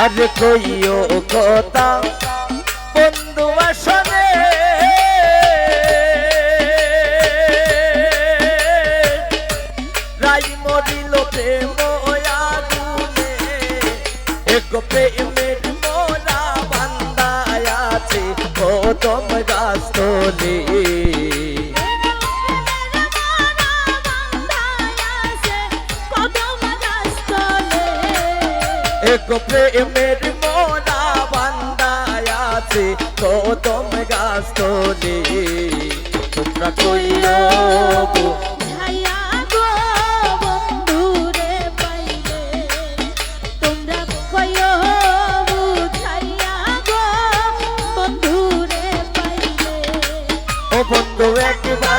আর কইও কথা। বন্ধু আসনে। রাই মরিল প্রেম আগুনে। এক প্রেমের মোরা বান্দায় আছে। কদম গাছ তোলে এক প্রেমের মোরা বান্দায় আছে কদম গাছ তোলে তোমরা কইও গো বন্ধু একবার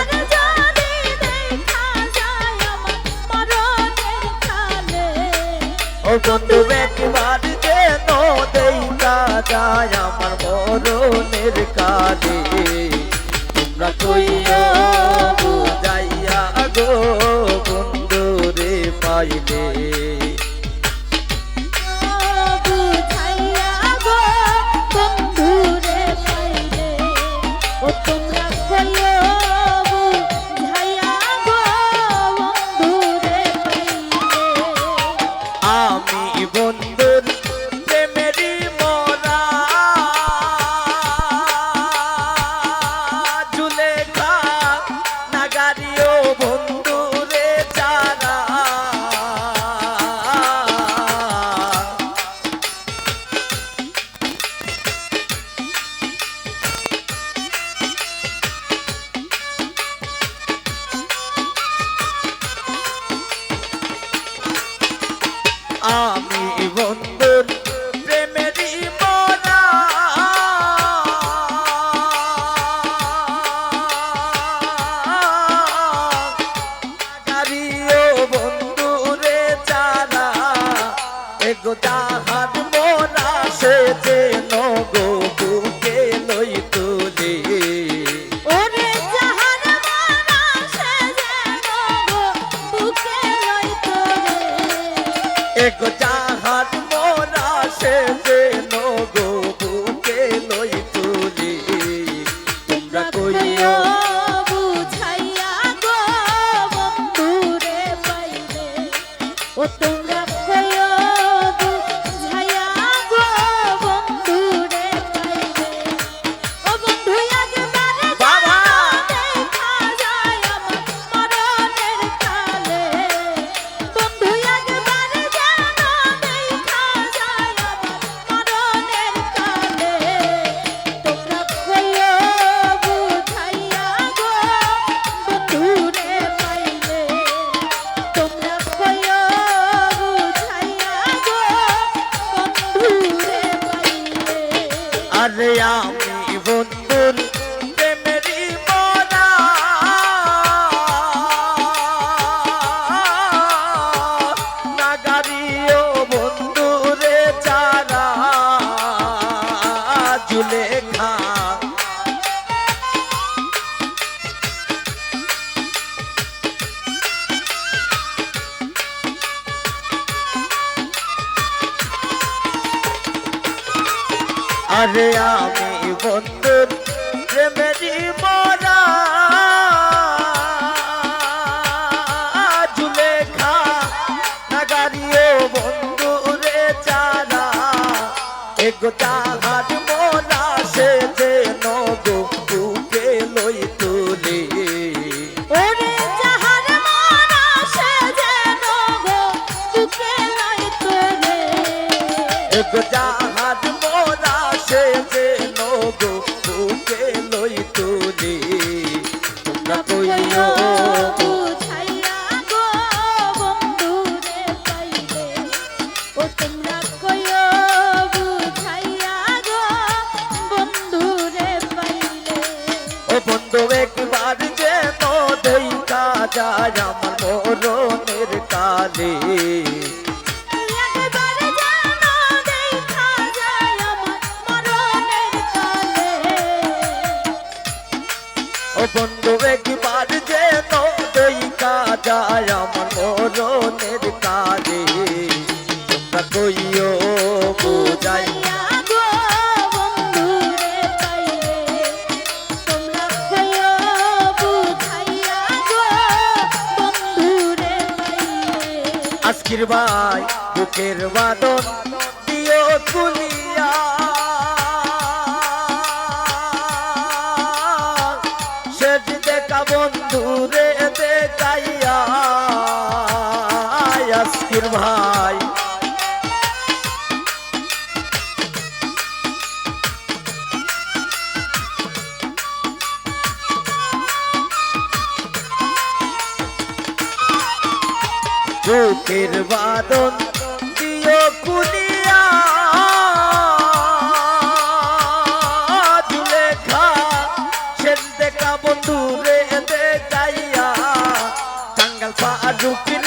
এগো তাহার মোরা সে যেন গো বুকে লই তুলি। ওরে জাহান মারা সে যেন গো বুকে লইতো রে এগো তাহার মোরা সে আরে আমি বন্ধুর প্রেমেরই মরা। জুলেখা নাগারিও বন্ধুরে চারা এগো তাহার মোরা সে যেন গো বুকে লই তুলে। ওরে জাহান যায় আমার মরণের কালে। ও বন্ধু একবার যেন দেখা যায় আমার মরণের ভাই বুকের বাদন দিও তুলিয়া। শেষ দেখা বন্ধু বুকের বাদন দিও কুলিয়া। জুলেখা সেন দেখা বন্ধু রে দেখাইয়া টাঙ্গাল পা রে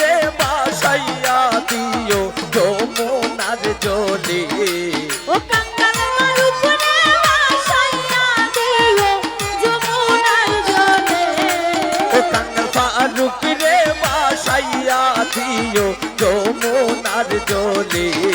যমুনার জলে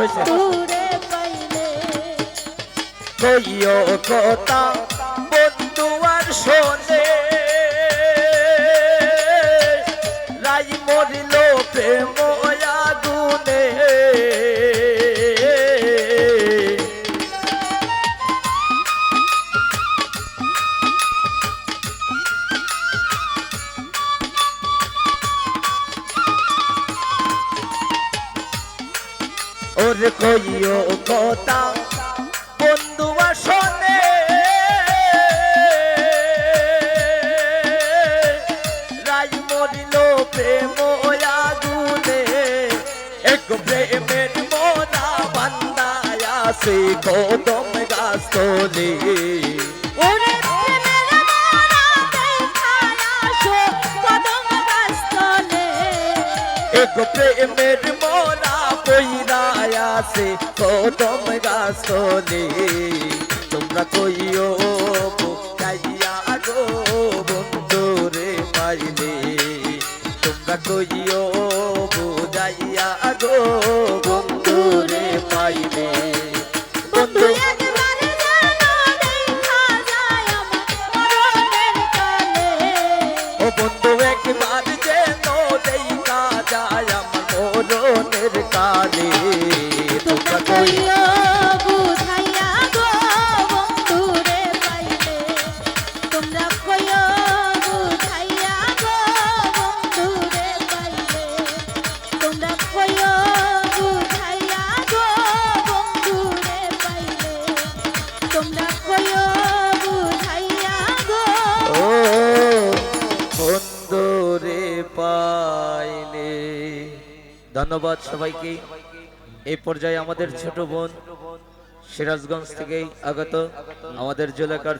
বন্ধুরে পাইলে কইও কথা বন্ধু আর শোনে ওর কইও কথা। বন্ধু আসনে। রাজ মরিল প্রেম আগুনে। এক প্রেমের মোনা বান্দায়া গাছ তোলে ওরে আসো কদম গাছ এক প্রেমের মোনা পইরায়া সে কদম গাছ তোলে তোমরা কইও বুকাইয়া গো বন্ধু পাইলে। তোমরা কইও ও পাইলে। ধন্যবাদ সবাইকে। এই পর্যায়ে আমাদের ছোট বোন সিরাজগঞ্জ থেকেই আগত আমাদের জেলাকার